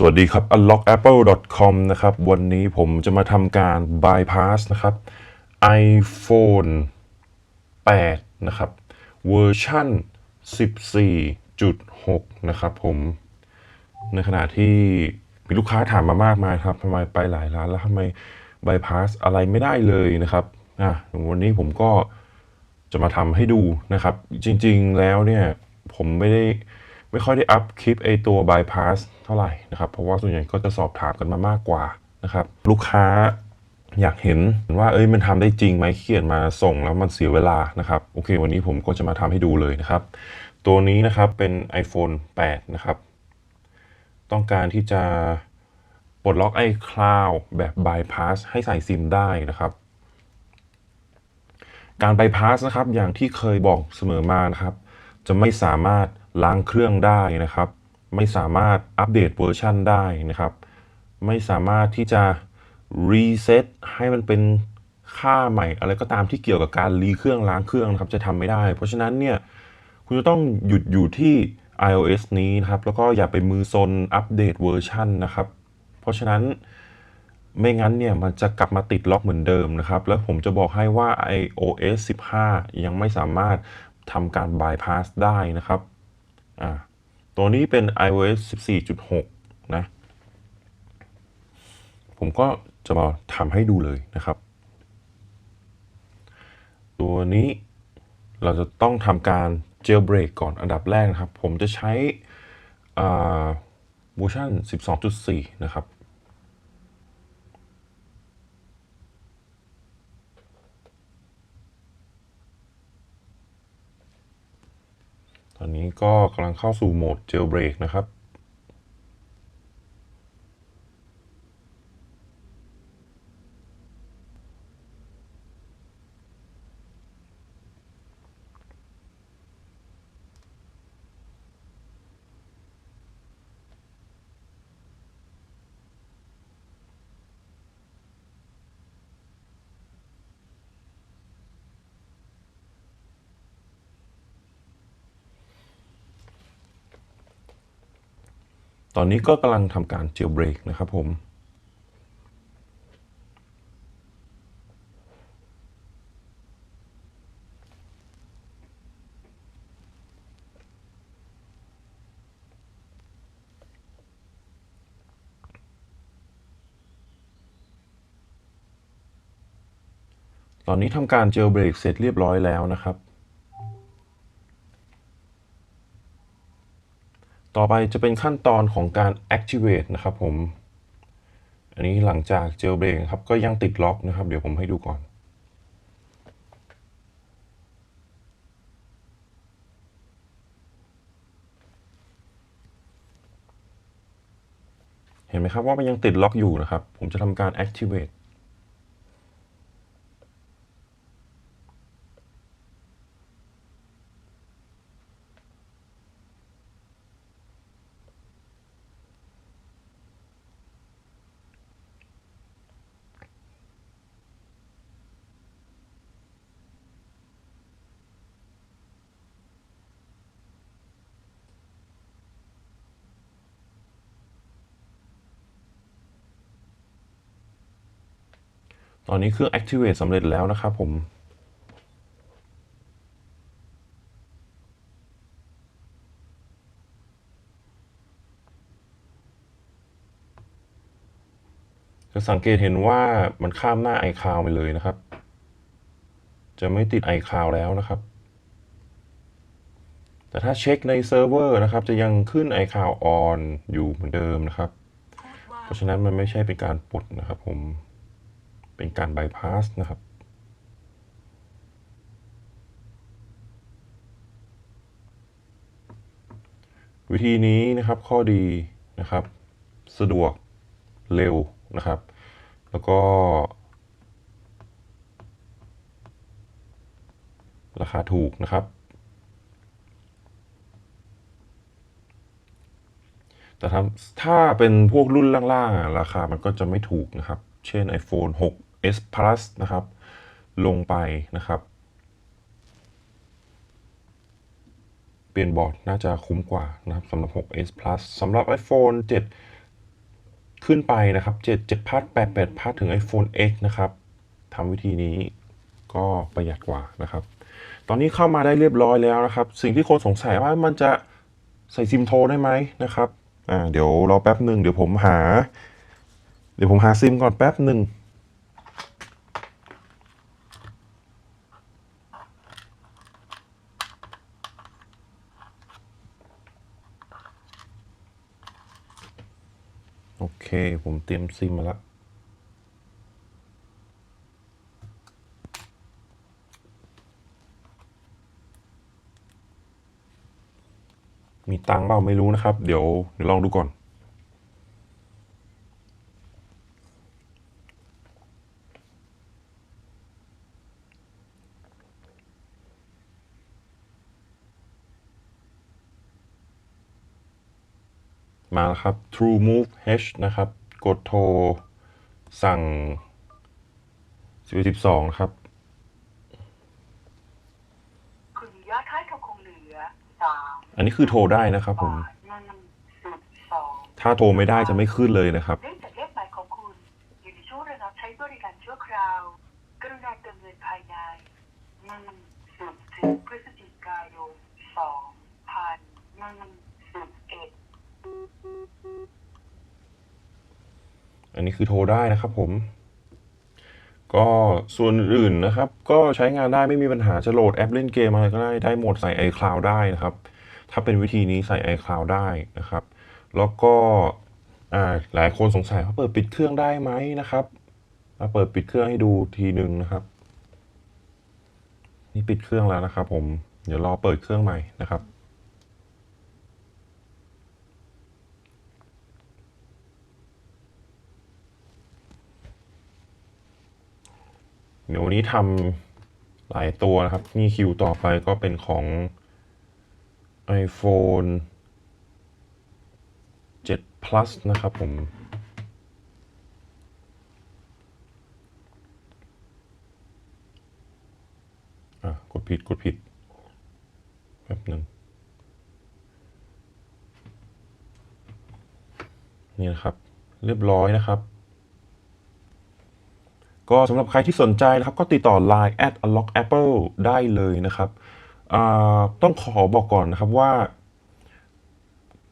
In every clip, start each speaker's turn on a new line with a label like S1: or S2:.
S1: สวัสดีครับ unlockapple.com นะครับ วันนี้ผมจะมาทำการ bypass นะครับ iPhone 8 นะครับเวอร์ชัน14.6 นะครับผม ในขณะที่มีลูกค้าถามมามากมายครับทำไมไปหลายร้านแล้วทำไม bypass อะไรไม่ได้เลยนะครับอะวันนี้ผมก็จะมาทำให้ดูนะครับ จริง ๆ แล้วเนี่ย ผมไม่ได้ ไม่ค่อยได้อัพคลิปไอตัว bypass เท่าไหร่นะครับเพราะว่าส่วนใหญ่ก็จะสอบถามกันมามากกว่านะครับลูกค้าอยากเห็นว่าเอ้ยมันทำได้จริงไหมเขียนมาส่งแล้วมันเสียเวลานะครับโอเค วันนี้ผมก็จะมาทำให้ดูเลยนะครับ ตัวนี้นะครับเป็น iPhone 8 นะครับ ต้องการที่จะปลดล็อก iCloud แบบ bypass ให้ใส่ซิมได้นะครับ การ bypass นะครับอย่างที่เคยบอกเสมอมานะครับ จะไม่สามารถ ล้างเครื่องได้นะครับ ไม่สามารถอัปเดตเวอร์ชันได้นะครับ ไม่สามารถที่จะรีเซ็ตให้มันเป็นค่าใหม่ อะไรก็ตามที่เกี่ยวกับการรีเครื่องล้างเครื่องนะครับจะทำไม่ได้ เพราะฉะนั้นเนี่ยคุณจะต้องหยุดอยู่ที่ iOS นี้นะครับ แล้วก็อย่าไปมือซนอัปเดตเวอร์ชันนะครับ เพราะฉะนั้นไม่งั้นเนี่ยมันจะกลับมาติดล็อกเหมือนเดิมนะครับ แล้วผมจะบอกให้ว่า iOS 15 ยังไม่สามารถทำการ bypass ได้นะครับ อ่าตัวนี้เป็น iOS 14.6 นะ ผมก็จะมาทำให้ดูเลยนะครับ ตัวนี้เราจะต้องทำการเจลเบรกก่อนอันดับแรกนะครับ ผมจะใช้เวอร์ชัน12.4 นะครับ ตอนนี้ก็กำลังเข้าสู่โหมด jailbreak นะครับ ตอนนี้ก็กำลังทำการ jailbreak นะครับผมตอนนี้ทำการ jailbreak เสร็จเรียบร้อยแล้วนะครับ ต่อไปจะเป็นขั้นตอนของการ activate นะครับผม อันนี้หลังจาก jailbreak ครับ ก็ยังติดล็อกนะครับ เดี๋ยวผมให้ดูก่อน เห็นไหมครับว่ามันยังติดล็อกอยู่นะครับ ผมจะทำการ activate ตอนนี้เครื่อง activate สำเร็จแล้วนะครับผม จะสังเกตเห็นว่ามันข้ามหน้า iCloud ไปเลยนะครับ จะไม่ติด iCloud แล้วนะครับ แต่ถ้าเช็คในเซิร์ฟเวอร์นะครับ จะยังขึ้น iCloud on อยู่เหมือนเดิมนะครับ เพราะฉะนั้นมันไม่ใช่เป็นการปลดนะครับผม เป็นการ bypass นะครับ วิธีนี้นะครับข้อดีนะครับ สะดวกเร็วนะครับ แล้วก็ ราคาถูกนะครับ แต่ถ้าเป็นพวกรุ่นล่างๆ ราคามันก็จะไม่ถูกนะครับ เช่น iPhone S+ นะครับ ลงไปนะครับ เปลี่ยนบอร์ดน่าจะคุ้มกว่านะครับสำหรับ 6s Plus สำหรับ iPhone 7 ขึ้นไปนะครับ 7 7พัท8 8พัทถึง iPhone X นะครับทำวิธีนี้ก็ประหยัดกว่านะครับ ตอนนี้เข้ามาได้เรียบร้อยแล้วนะครับ สิ่งที่คนสงสัยว่ามันจะใส่ซิมโทรได้ไหมนะครับ อ่า เดี๋ยวรอแป๊บหนึ่งเดี๋ยวผมหา เดี๋ยวผมหาซิมก่อนแป๊บหนึ่ง เค ผมเตรียมซิมมาแล้วมีตังค์เปล่าไม่รู้นะครับ เดี๋ยวเดี๋ยวลองดูก่อน มาแล้วครับ True Move H นะครับ กดโทร สั่ง11 12นะครับ
S2: คุณยอดค่าโทรคงเหลือสาม
S1: อันนี้คือโทรได้นะครับผม
S2: บาทหนึ่งจุดสอง
S1: ถ้าโทรไม่ได้จะไม่ขึ้นเลยนะครับ
S2: เนื่องจากเลขหมายของคุณ อยู่ในช่วงระงับใช้บริการชั่วคราว กรุณาเติมเงินภายในหนึ่งสิบถึงพฤศจิกายนสองพันหนึ่งสิบเอ็ด
S1: อันนี้คือโทรได้นะครับผม ก็ส่วนอื่นนะครับ ก็ใช้งานได้ไม่มีปัญหาจะโหลดแอปเล่นเกมอะไรก็ได้ได้หมดใส่ iCloud ได้นะครับ ถ้าเป็นวิธีนี้ใส่ iCloud ได้นะครับ แล้วก็หลายคนสงสัยว่าเปิดปิดเครื่องได้ไหมนะครับมาเปิดปิดเครื่องให้ดูทีหนึ่งนะครับ นี่ปิดเครื่องแล้วนะครับ ผม เดี๋ยวรอเปิดเครื่องใหม่นะครับ เดี๋ยววันนี้ทำหลายตัวนะครับ นี่คิวต่อไปก็เป็นของ iPhone 7 plus นะครับผม อะ กดผิด กดผิด แป๊บหนึ่งนี่นะครับ เรียบร้อยนะครับ ก็สำหรับใครที่สนใจนะครับ ก็ติดต่อ Line at unlock apple ได้เลยนะครับต้องขอบอกก่อนนะครับว่า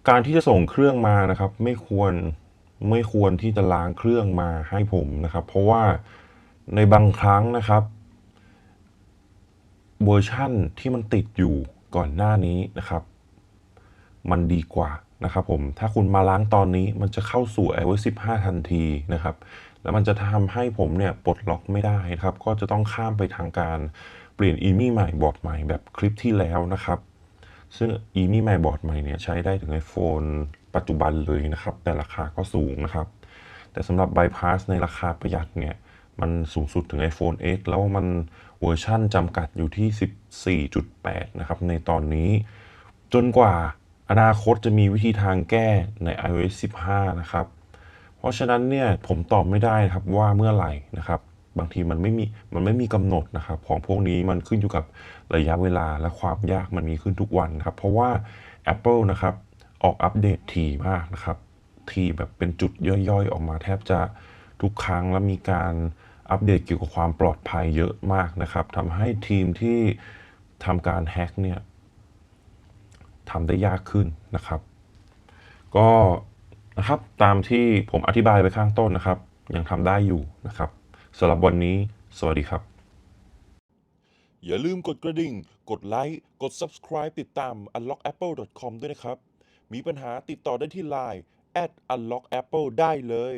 S1: การที่จะส่งเครื่องมานะครับ ไม่ควรไม่ควรที่จะล้างเครื่องมาให้ผมนะครับ เพราะว่าในบางครั้งนะครับเวอร์ชั่นที่มันติดอยู่ก่อนหน้านี้นะครับ มันดีกว่านะครับผมถ้าคุณมาล้างตอนนี้มันจะเข้าสู่ iOS 15 ทันทีนะครับ แล้วมันจะทำให้ผมเนี่ยปลดล็อกไม่ได้ครับ ก็จะต้องข้ามไปทางการเปลี่ยนอีมี่ใหม่บอร์ดใหม่แบบคลิปที่แล้วนะครับซึ่งอีมี่ใหม่บอร์ดใหม่เนี่ยใช้ได้ถึง iPhone ปัจจุบันเลยนะครับ แต่ราคาก็สูงนะครับ แต่สำหรับ Bypass ในราคาประหยัดเนี่ยมันสูงสุดถึง iPhone X แล้วมันเวอร์ชั่นจำกัดอยู่ที่ 14.8 นะครับ ในตอนนี้ จนกว่าอนาคตจะมีวิธีทางแก้ใน iOS 15 นะครับ ราะฉะนั้นเนี่ยผมตอบไม่ได้นะครับว่าเมื่อไหร่นะครับ บางทีมันไม่มีมันไม่มีกำหนดนะครับของพวกนี้มันขึ้นอยู่กับระยะเวลาและความยากมันมีขึ้นทุกวันนะครับ เพราะว่า Apple นะครับออกอัปเดตถี่มากนะครับทีแบบเป็นจุดย่อยๆ ออกมาแทบจะทุกครั้งแล้วมีการอัปเดตเกี่ยวกับความปลอดภัยเยอะมากนะครับทำให้ทีมที่ทำการแฮ็กเนี่ยทำได้ยากขึ้นนะครับ ก็ นะครับ ตามที่ผมอธิบายไปข้างต้นนะครับ ยังทำได้อยู่นะครับสำหรับวันนี้ สวัสดีครับ อย่าลืมกดกระดิ่ง กดไลค์กด subscribe ติดตาม unlockapple.com ด้วยนะครับ มีปัญหาติดต่อได้ที่ Line at unlockapple ได้เลย